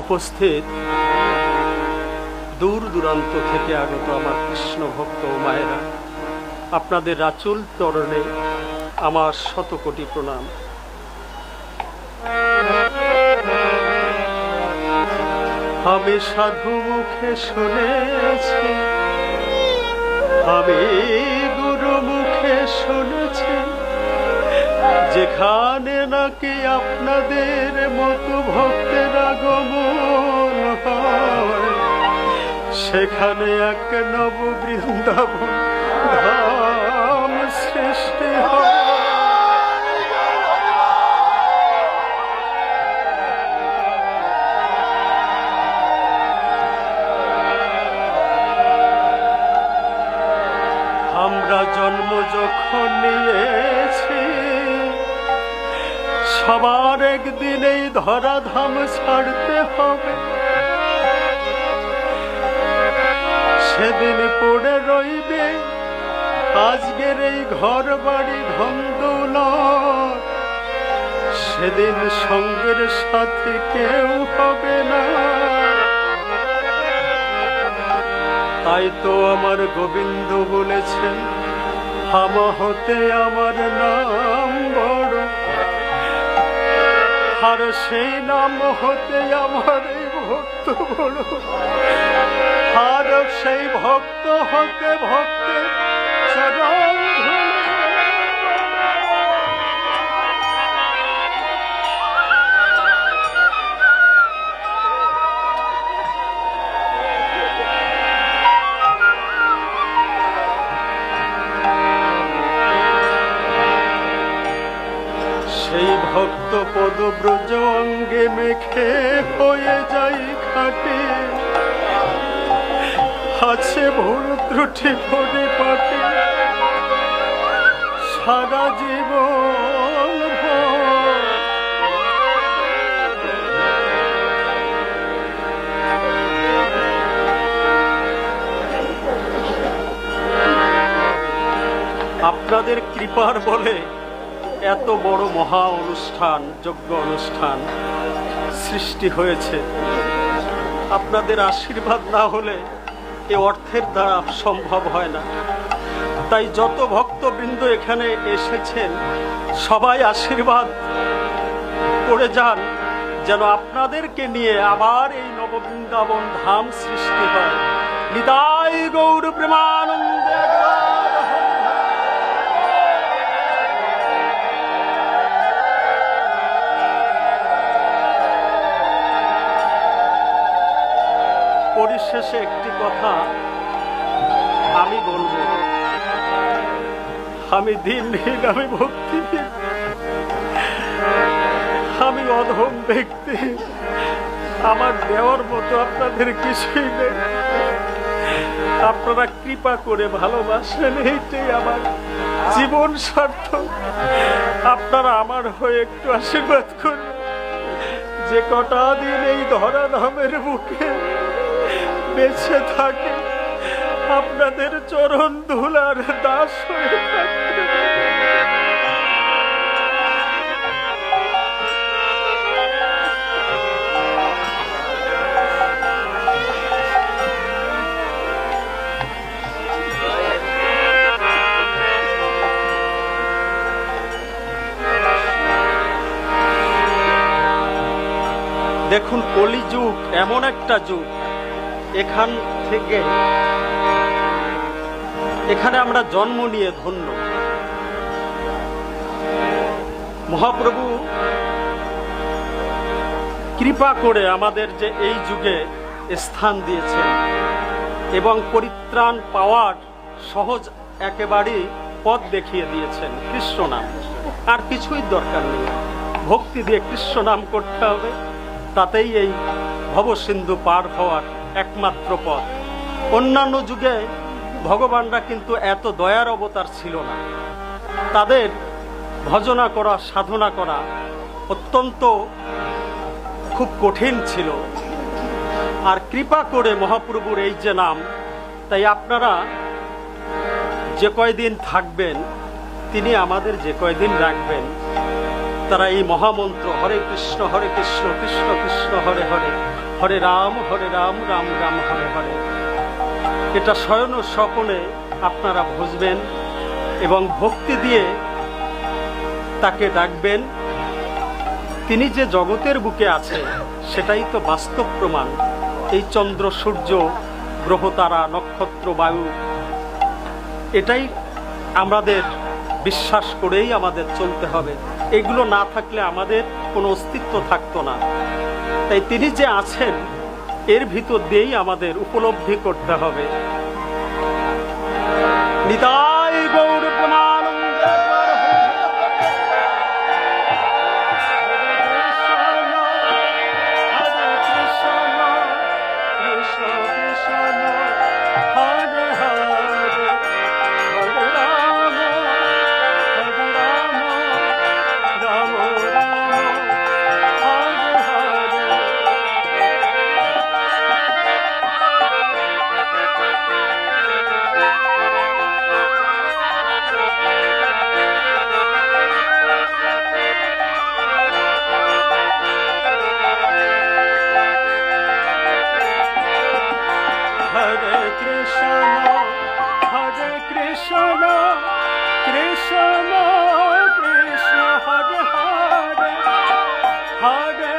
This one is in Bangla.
উপস্থিত। দূর দূরান্ত থেকে আগত আমার কৃষ্ণ ভক্ত ও মায়েরা, আপনাদের রাচুল তরণে আমার শতকোটি প্রণাম। আমি সাধু মুখে শুনেছি, আমি গুরু মুখে শুনেছি যেখানে নাকি আপনাদের মতো ভক্তের আগমন হয়, সেখানে এক নব বৃন্দাবন ধাম সৃষ্টি হয়। আমরা জন্ম যখন নিয়েছি। সবার একদিন এই ধরাধাম ছাড়তে হবে। সেদিন পড়ে রইবে আজকের এই ঘর বাড়ি ধন্দৌল। সেদিন সঙ্গের সাথে কেউ হবে না। তাই তো আমার গোবিন্দ বলেছেন, হামা হতে আমার নাম বড় আর সেই নাম হতে আমার এই ভক্ত বড় আর সেই ভক্ত হতে ভক্তের চরণ ভক্ত পদব্রজ অঙ্গে মেখে হয়ে যাই খাটে। আছে ভুল ত্রুটি পড়ে পাটে। সারা জীবন আপনাদের কৃপার বলে এত বড় মহা অনুষ্ঠান, যজ্ঞ অনুষ্ঠান সৃষ্টি হয়েছে। আপনাদের আশীর্বাদ না হলে এ অর্থের দ্বারা সম্ভব হয় না। তাই যত ভক্তবৃন্দ এখানে এসেছেন, সবাই আশীর্বাদ করে যান, যেন আপনাদেরকে নিয়ে আবার এই নববৃন্দাবন ধাম সৃষ্টি হয়। নিতাই গৌর প্রেমানন্দে পরিশেষে একটি কথা আমি বলব। আমি দিনহীন আমি ভক্তিহীন আমি অধম ব্যক্তি। আমার দেওয়ার মতো আপনাদের কিছুই নেই। আপনারা কৃপা করে ভালোবাসেন, এইটাই আমার জীবন সার্থক। আপনারা আমার হয়ে একটু আশীর্বাদ করুন। যে কটা দিন এই ধরা ধামের বুকে বেঁচে থাকে। আপনাদের চরণ ধুলার দাস হয়ে দেখুন কলিযুগ এমন একটা যুগ। এখান থেকে, এখানে আমরা জন্ম নিয়ে ধন্য। মহাপ্রভু, কৃপা করে আমাদের যে এই যুগে স্থান দিয়েছেন এবং পরিত্রাণ পাওয়ার সহজ একেবারেই পথ দেখিয়ে দিয়েছেন কৃষ্ণ নাম। আর কিছুই দরকার নেই। ভক্তি দিয়ে কৃষ্ণ নাম করতে হবে, তাতেই এই ভবসিন্ধু পার হওয়ার একমাত্র পথ। অন্যান্য যুগে ভগবানরা কিন্তু এত দয়ার অবতার ছিল না। তাদের ভজনা করা, সাধনা করা অত্যন্ত খুব কঠিন ছিল। আর কৃপা করে মহাপ্রভুর এই যে নাম, তাই আপনারা যে কয়দিন থাকবেন, তিনি আমাদের যে কয়দিন রাখবেন তারা এই মহামন্ত্র, হরে কৃষ্ণ হরে কৃষ্ণ কৃষ্ণ কৃষ্ণ, হরে হরে হরে রাম হরে রাম রাম রাম, হরে হরে। এটা স্বয়ন স্বপনে আপনারা বুঝবেন এবং ভক্তি দিয়ে তাকে ডাকবেন। তিনি যে জগতের বুকে আছে, সেটাই তো বাস্তব প্রমাণ। এই চন্দ্র, সূর্য, গ্রহ, তারা, নক্ষত্র, বায়ু, এটাই আমাদের বিশ্বাস করেই আমাদের চলতে হবে। এগুলো না থাকলে আমাদের কোনো অস্তিত্ব থাকতো না। তাই তিনি যে আছেন, এর ভিতর দিয়েই আমাদের উপলব্ধি করতে হবে। harder.